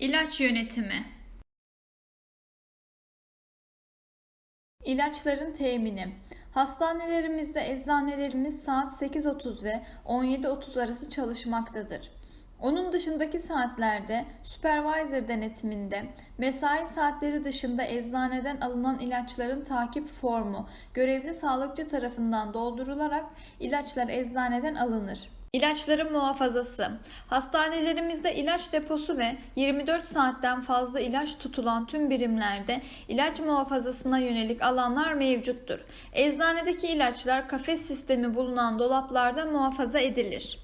İlaç yönetimi İlaçların temini Hastanelerimizde eczanelerimiz saat 8.30 ve 17.30 arası çalışmaktadır. Onun dışındaki saatlerde supervisor denetiminde mesai saatleri dışında eczaneden alınan ilaçların takip formu görevli sağlıkçı tarafından doldurularak ilaçlar eczaneden alınır. İlaçların muhafazası. Hastanelerimizde ilaç deposu ve 24 saatten fazla ilaç tutulan tüm birimlerde ilaç muhafazasına yönelik alanlar mevcuttur. Eczanedeki ilaçlar kafes sistemi bulunan dolaplarda muhafaza edilir.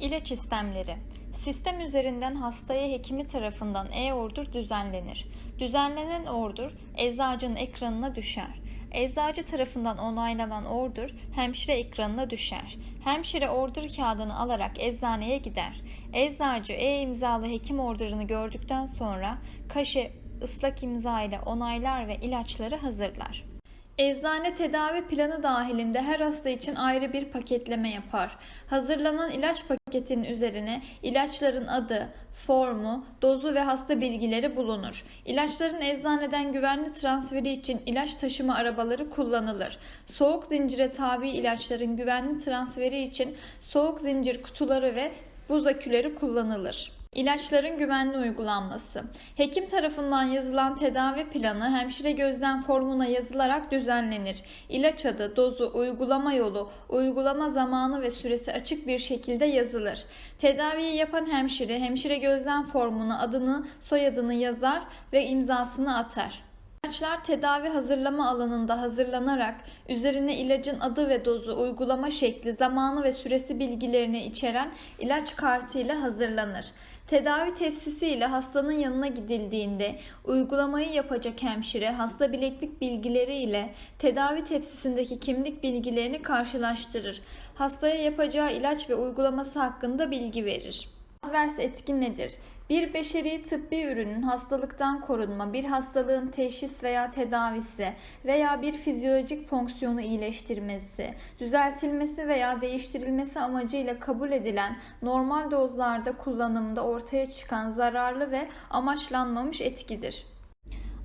İlaç istemleri Sistem üzerinden hastaya hekimi tarafından e-order düzenlenir. Düzenlenen order eczacının ekranına düşer. Eczacı tarafından onaylanan order hemşire ekranına düşer. Hemşire order kağıdını alarak eczaneye gider. Eczacı e-imzalı hekim orderını gördükten sonra kaşe ıslak imza ile onaylar ve ilaçları hazırlar. Eczane tedavi planı dahilinde her hasta için ayrı bir paketleme yapar. Hazırlanan ilaç paketinin üzerine ilaçların adı, formu, dozu ve hasta bilgileri bulunur. İlaçların eczaneden güvenli transferi için ilaç taşıma arabaları kullanılır. Soğuk zincire tabi ilaçların güvenli transferi için soğuk zincir kutuları ve buz aküleri kullanılır. İlaçların güvenli uygulanması. Hekim tarafından yazılan tedavi planı hemşire gözlem formuna yazılarak düzenlenir. İlaç adı, dozu, uygulama yolu, uygulama zamanı ve süresi açık bir şekilde yazılır. Tedaviyi yapan hemşire, hemşire gözlem formuna adını, soyadını yazar ve imzasını atar. İlaçlar tedavi hazırlama alanında hazırlanarak üzerine ilacın adı ve dozu, uygulama şekli, zamanı ve süresi bilgilerini içeren ilaç kartı ile hazırlanır. Tedavi tepsisi ile hastanın yanına gidildiğinde uygulamayı yapacak hemşire hasta bileklik bilgileri ile tedavi tepsisindeki kimlik bilgilerini karşılaştırır. Hastaya yapacağı ilaç ve uygulaması hakkında bilgi verir. Advers etki nedir? Bir beşeri tıbbi ürünün hastalıktan korunma, bir hastalığın teşhis veya tedavisi veya bir fizyolojik fonksiyonu iyileştirmesi, düzeltilmesi veya değiştirilmesi amacıyla kabul edilen normal dozlarda kullanımda ortaya çıkan zararlı ve amaçlanmamış etkidir.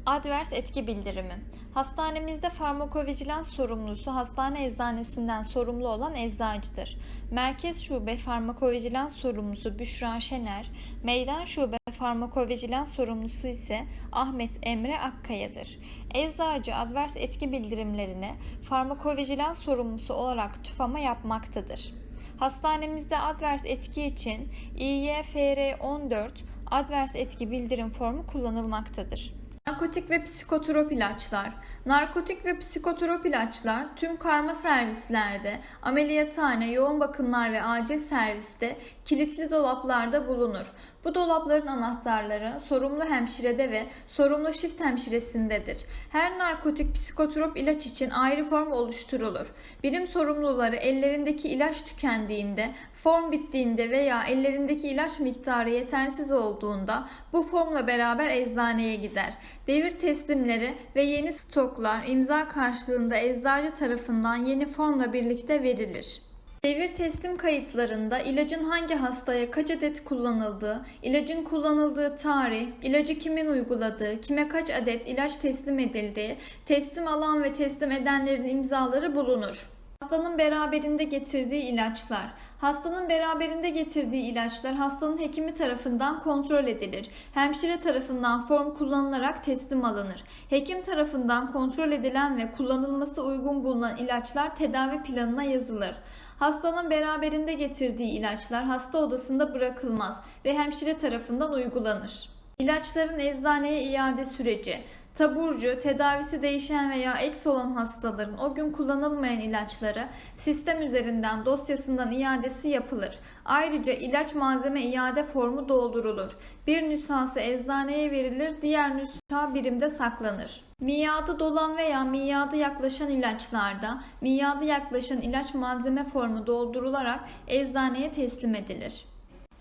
Advers etki bildirimi. Hastanemizde farmakovijilans sorumlusu hastane eczanesinden sorumlu olan eczacıdır. Merkez Şube Farmakovijilans sorumlusu Büşra Şener, Meydan Şube Farmakovijilans sorumlusu ise Ahmet Emre Akkaya'dır. Eczacı advers etki bildirimlerine farmakovijilans sorumlusu olarak tüfama yapmaktadır. Hastanemizde advers etki için İYFR 14 advers etki bildirim formu kullanılmaktadır. Narkotik ve psikotrop ilaçlar. Narkotik ve psikotrop ilaçlar tüm karma servislerde, ameliyathane, yoğun bakımlar ve acil serviste kilitli dolaplarda bulunur. Bu dolapların anahtarları sorumlu hemşirede ve sorumlu şift hemşiresindedir. Her narkotik psikotrop ilaç için ayrı form oluşturulur. Birim sorumluları ellerindeki ilaç tükendiğinde, form bittiğinde veya ellerindeki ilaç miktarı yetersiz olduğunda bu formla beraber eczaneye gider. Devir teslimleri ve yeni stoklar imza karşılığında eczacı tarafından yeni formla birlikte verilir. Devir teslim kayıtlarında ilacın hangi hastaya kaç adet kullanıldığı, ilacın kullanıldığı tarih, ilacı kimin uyguladığı, kime kaç adet ilaç teslim edildiği, teslim alan ve teslim edenlerin imzaları bulunur. Hastanın beraberinde getirdiği ilaçlar. Hastanın beraberinde getirdiği ilaçlar hastanın hekimi tarafından kontrol edilir. Hemşire tarafından form kullanılarak teslim alınır. Hekim tarafından kontrol edilen ve kullanılması uygun bulunan ilaçlar tedavi planına yazılır. Hastanın beraberinde getirdiği ilaçlar hasta odasında bırakılmaz ve hemşire tarafından uygulanır. İlaçların eczaneye iade süreci. Taburcu, tedavisi değişen veya eks olan hastaların o gün kullanılmayan ilaçları sistem üzerinden dosyasından iadesi yapılır. Ayrıca ilaç malzeme iade formu doldurulur. Bir nüshası eczaneye verilir, diğer nüsha birimde saklanır. Miadı dolan veya miadı yaklaşan ilaçlarda miadı yaklaşan ilaç malzeme formu doldurularak eczaneye teslim edilir.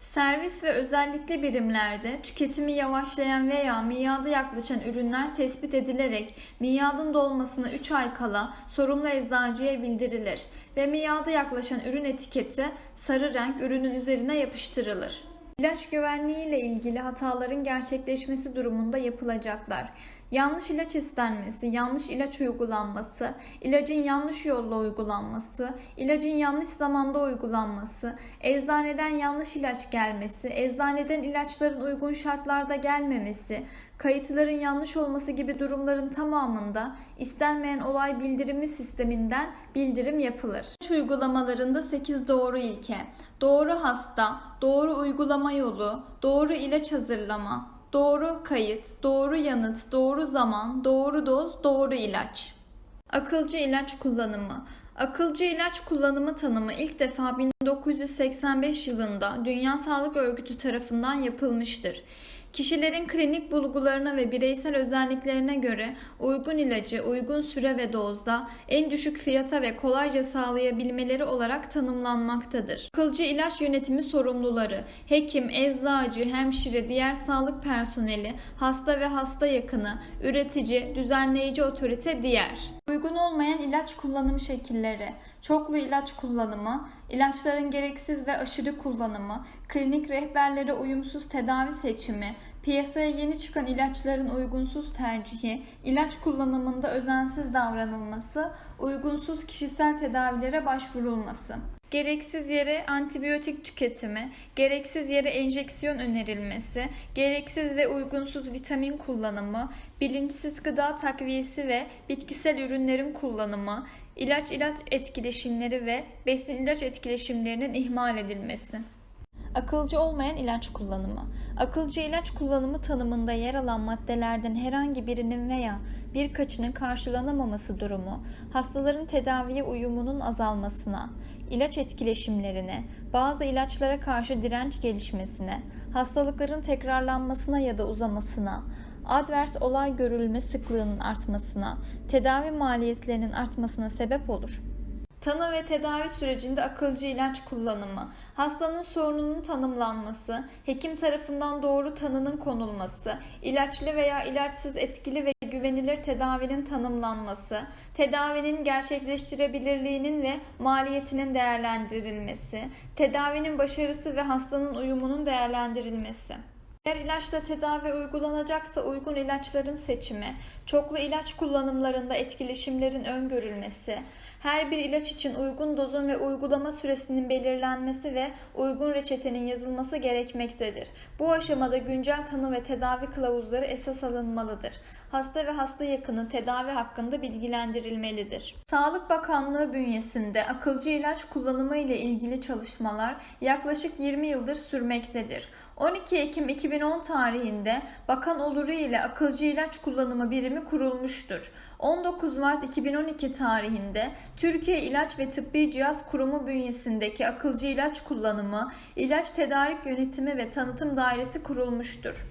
Servis ve özellikle birimlerde tüketimi yavaşlayan veya miadı yaklaşan ürünler tespit edilerek miadın dolmasına 3 ay kala sorumlu eczacıya bildirilir ve miadı yaklaşan ürün etiketi sarı renk ürünün üzerine yapıştırılır. İlaç güvenliği ile ilgili hataların gerçekleşmesi durumunda yapılacaklar. Yanlış ilaç istenmesi, yanlış ilaç uygulanması, ilacın yanlış yolla uygulanması, ilacın yanlış zamanda uygulanması, eczaneden yanlış ilaç gelmesi, eczaneden ilaçların uygun şartlarda gelmemesi, kayıtların yanlış olması gibi durumların tamamında istenmeyen olay bildirimi sisteminden bildirim yapılır. İlaç uygulamalarında 8 doğru ilke. Doğru hasta, doğru uygulama yolu, doğru ilaç hazırlama, doğru kayıt, doğru yanıt, doğru zaman, doğru doz, doğru ilaç. Akılcı ilaç kullanımı. Akılcı ilaç kullanımı tanımı ilk defa 1985 yılında Dünya Sağlık Örgütü tarafından yapılmıştır. Kişilerin klinik bulgularına ve bireysel özelliklerine göre uygun ilacı uygun süre ve dozda en düşük fiyata ve kolayca sağlayabilmeleri olarak tanımlanmaktadır. Akılcı ilaç yönetimi sorumluları, hekim, eczacı, hemşire, diğer sağlık personeli, hasta ve hasta yakını, üretici, düzenleyici otorite diğer. Uygun olmayan ilaç kullanım şekilleri, çoklu ilaç kullanımı, ilaçların gereksiz ve aşırı kullanımı, klinik rehberlere uyumsuz tedavi seçimi, piyasaya yeni çıkan ilaçların uygunsuz tercihi, ilaç kullanımında özensiz davranılması, uygunsuz kişisel tedavilere başvurulması. Gereksiz yere antibiyotik tüketimi, gereksiz yere enjeksiyon önerilmesi, gereksiz ve uygunsuz vitamin kullanımı, bilinçsiz gıda takviyesi ve bitkisel ürünlerin kullanımı, ilaç ilaç etkileşimleri ve besin ilaç etkileşimlerinin ihmal edilmesi. Akılcı olmayan ilaç kullanımı. Akılcı ilaç kullanımı tanımında yer alan maddelerden herhangi birinin veya birkaçının karşılanamaması durumu, hastaların tedaviye uyumunun azalmasına, ilaç etkileşimlerine, bazı ilaçlara karşı direnç gelişmesine, hastalıkların tekrarlanmasına ya da uzamasına, advers olay görülme sıklığının artmasına, tedavi maliyetlerinin artmasına sebep olur. Tanı ve tedavi sürecinde akılcı ilaç kullanımı, hastanın sorununun tanımlanması, hekim tarafından doğru tanının konulması, ilaçlı veya ilaçsız etkili ve güvenilir tedavinin tanımlanması, tedavinin gerçekleştirebilirliğinin ve maliyetinin değerlendirilmesi, tedavinin başarısı ve hastanın uyumunun değerlendirilmesi. Eğer ilaçla tedavi uygulanacaksa uygun ilaçların seçimi, çoklu ilaç kullanımlarında etkileşimlerin öngörülmesi, her bir ilaç için uygun dozun ve uygulama süresinin belirlenmesi ve uygun reçetenin yazılması gerekmektedir. Bu aşamada güncel tanı ve tedavi kılavuzları esas alınmalıdır. Hasta ve hasta yakını tedavi hakkında bilgilendirilmelidir. Sağlık Bakanlığı bünyesinde akılcı ilaç kullanımı ile ilgili çalışmalar yaklaşık 20 yıldır sürmektedir. 12 Ekim 2010 tarihinde Bakan oluru ile akılcı ilaç kullanımı birimi kurulmuştur. 19 Mart 2012 tarihinde Türkiye İlaç ve Tıbbi Cihaz Kurumu bünyesindeki akılcı ilaç kullanımı, ilaç tedarik yönetimi ve tanıtım dairesi kurulmuştur.